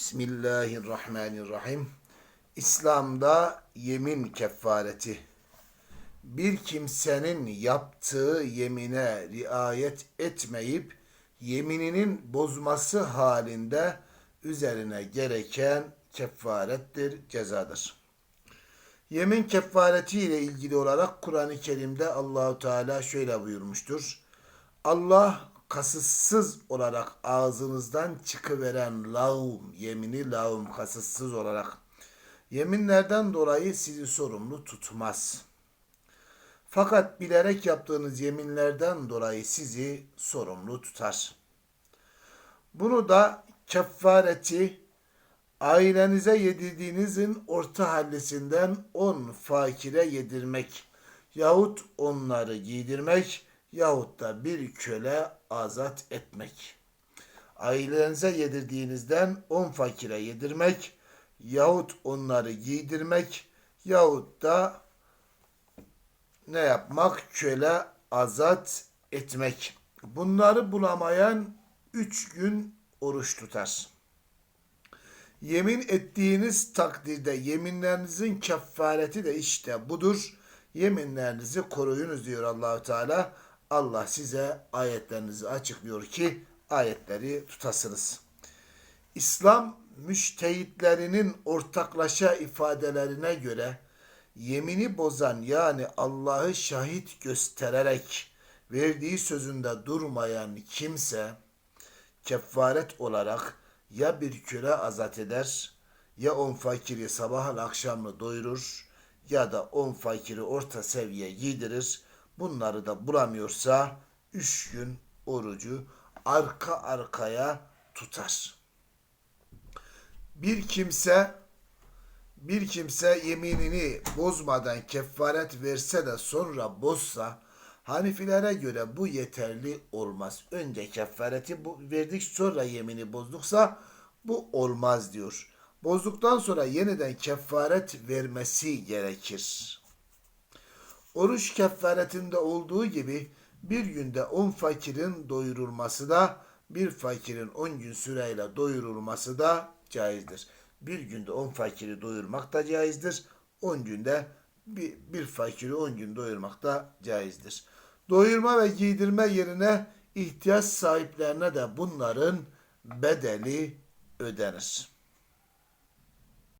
Bismillahirrahmanirrahim. İslam'da yemin kefareti. Bir kimsenin yaptığı yemine riayet etmeyip yemininin bozması halinde üzerine gereken kefarettir, cezadır. Yemin kefareti ile ilgili olarak Kur'an-ı Kerim'de Allahu Teala şöyle buyurmuştur. Allah kasıtsız olarak ağzınızdan çıkıveren lağım, yemini lağım kasıtsız olarak yeminlerden dolayı sizi sorumlu tutmaz. Fakat bilerek yaptığınız yeminlerden dolayı sizi sorumlu tutar. Bunu da kefareti ailenize yedirdiğinizin orta hallisinden on fakire yedirmek yahut onları giydirmek yahut da bir köle azat etmek. Ailenize yedirdiğinizden on fakire yedirmek yahut onları giydirmek yahut da ne yapmak? Köle azat etmek. Bunları bulamayan üç gün oruç tutar. Yemin ettiğiniz takdirde yeminlerinizin kefareti de işte budur. Yeminlerinizi koruyunuz diyor Allahu Teala. Allah size ayetlerinizi açıklıyor ki ayetleri tutasınız. İslam müştehitlerinin ortaklaşa ifadelerine göre yemini bozan yani Allah'ı şahit göstererek verdiği sözünde durmayan kimse kefaret olarak ya bir köle azat eder ya on fakiri sabahın akşamını doyurur ya da on fakiri orta seviye giydirir. Bunları da bulamıyorsa üç gün orucu arka arkaya tutar. Bir kimse bir kimse yeminini bozmadan kefaret verse de sonra bozsa Hanifilere göre bu yeterli olmaz. Önce kefareti verdik sonra yemini bozduksa bu olmaz diyor. Bozduktan sonra yeniden kefaret vermesi gerekir. Oruç kefaretinde olduğu gibi bir günde on fakirin doyurulması da bir fakirin on gün süreyle doyurulması da caizdir. Bir günde on fakiri doyurmak da caizdir. On günde bir, bir fakiri on gün doyurmak da caizdir. Doyurma ve giydirme yerine ihtiyaç sahiplerine de bunların bedeli ödenir.